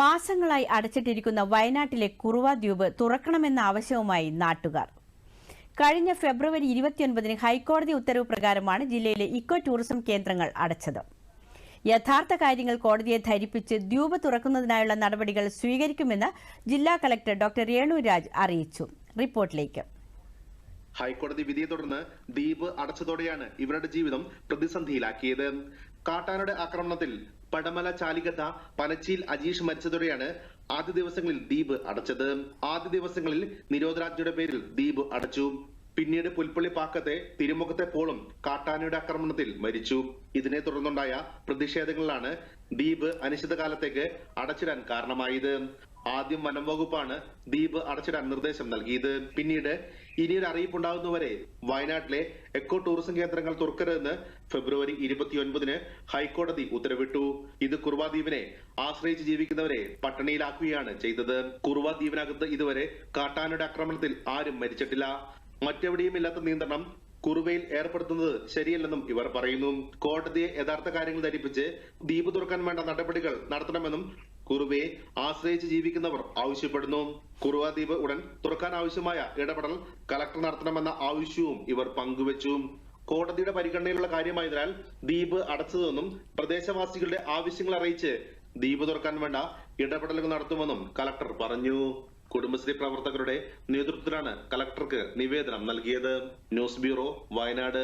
മാസങ്ങളായി അടച്ചിട്ടിരിക്കുന്ന വയനാട്ടിലെ കുറുവ ദ്വീപ് തുറക്കണമെന്ന ആവശ്യവുമായി നാട്ടുകാർ. കഴിഞ്ഞ ഫെബ്രുവരി ഇരുപത്തിയൊൻപതിന് ഹൈക്കോടതി ഉത്തരവ് പ്രകാരമാണ് ജില്ലയിലെ ഇക്കോ ടൂറിസം കേന്ദ്രങ്ങൾ അടച്ചത്. യഥാർത്ഥ കാര്യങ്ങൾ കോടതിയെ ധരിപ്പിച്ച് ദ്വീപ് തുറക്കുന്നതിനായുള്ള നടപടികൾ സ്വീകരിക്കുമെന്ന് ജില്ലാ കളക്ടർ ഡോക്ടർ രേണുരാജ് അറിയിച്ചു. റിപ്പോർട്ടിലേക്ക്. ഹൈക്കോടതി വിധിയെ തുടർന്ന് ദ്വീപ് അടച്ചതോടെയാണ് ഇവരുടെ ജീവിതം പ്രതിസന്ധിയിലാക്കിയത്. കാട്ടാനയുടെ ആക്രമണത്തിൽ പടമല ചാലികത്ത പനച്ചിയിൽ അജീഷ് മരിച്ചതോടെയാണ് ആദ്യ ദിവസങ്ങളിൽ ദ്വീപ് അടച്ചത്. ആദ്യ ദിവസങ്ങളിൽ നിരോധനാജ്ഞയുടെ പേരിൽ ദ്വീപ് അടച്ചു. പിന്നീട് പുൽപ്പള്ളി പാക്കത്തെ തിരുമുഖത്തെ പോളും കാട്ടാനയുടെ ആക്രമണത്തിൽ മരിച്ചു. ഇതിനെ തുടർന്നുണ്ടായ പ്രതിഷേധങ്ങളിലാണ് ദ്വീപ് അനിശ്ചിതകാലത്തേക്ക് അടച്ചിടാൻ കാരണമായത്. ആദ്യം വനം വകുപ്പാണ് ദ്വീപ് അടച്ചിടാൻ നിർദ്ദേശം നൽകിയത്. പിന്നീട് ഇനിയൊരു അറിയിപ്പുണ്ടാകുന്നവരെ വയനാട്ടിലെ എക്കോ ടൂറിസം കേന്ദ്രങ്ങൾ തുറക്കരുതെന്ന് ഫെബ്രുവരി ഇരുപത്തിയൊൻപതിന് ഹൈക്കോടതി ഉത്തരവിട്ടു. ഇത് കുറുവ ദ്വീപിനെ ആശ്രയിച്ച് ജീവിക്കുന്നവരെ പട്ടിണിയിലാക്കുകയാണ് ചെയ്തത്. കുറുവ ദ്വീപിനകത്ത് ഇതുവരെ കാട്ടാനയുടെ ആക്രമണത്തിൽ ആരും മരിച്ചിട്ടില്ല. മറ്റെവിടെയും ഇല്ലാത്ത നിയന്ത്രണം കുറുവയിൽ ഏർപ്പെടുത്തുന്നത് ശരിയല്ലെന്നും ഇവർ പറയുന്നു. കോടതിയെ യഥാർത്ഥ കാര്യങ്ങൾ ധരിപ്പിച്ച് ദ്വീപ് തുറക്കാൻ വേണ്ട നടപടികൾ നടത്തണമെന്നും കുറുവയെ ആശ്രയിച്ച് ജീവിക്കുന്നവർ ആവശ്യപ്പെടുന്നു. കുറുവ ദ്വീപ് ഉടൻ തുറക്കാൻ ആവശ്യമായ ഇടപെടൽ കലക്ടർ നടത്തണമെന്ന ആവശ്യവും ഇവർ പങ്കുവച്ചു. കോടതിയുടെ പരിഗണനയിലുള്ള കാര്യമായതിനാൽ ദ്വീപ് അടച്ചതെന്നും പ്രദേശവാസികളുടെ ആവശ്യങ്ങൾ അറിയിച്ച് ദ്വീപ് തുറക്കാൻ വേണ്ട ഇടപെടലുകൾ നടത്തുമെന്നും കലക്ടർ പറഞ്ഞു. കുടുംബശ്രീ പ്രവർത്തകരുടെ നേതൃത്വത്തിലാണ് കലക്ടർക്ക് നിവേദനം നൽകിയത്. News bureau Wayanad.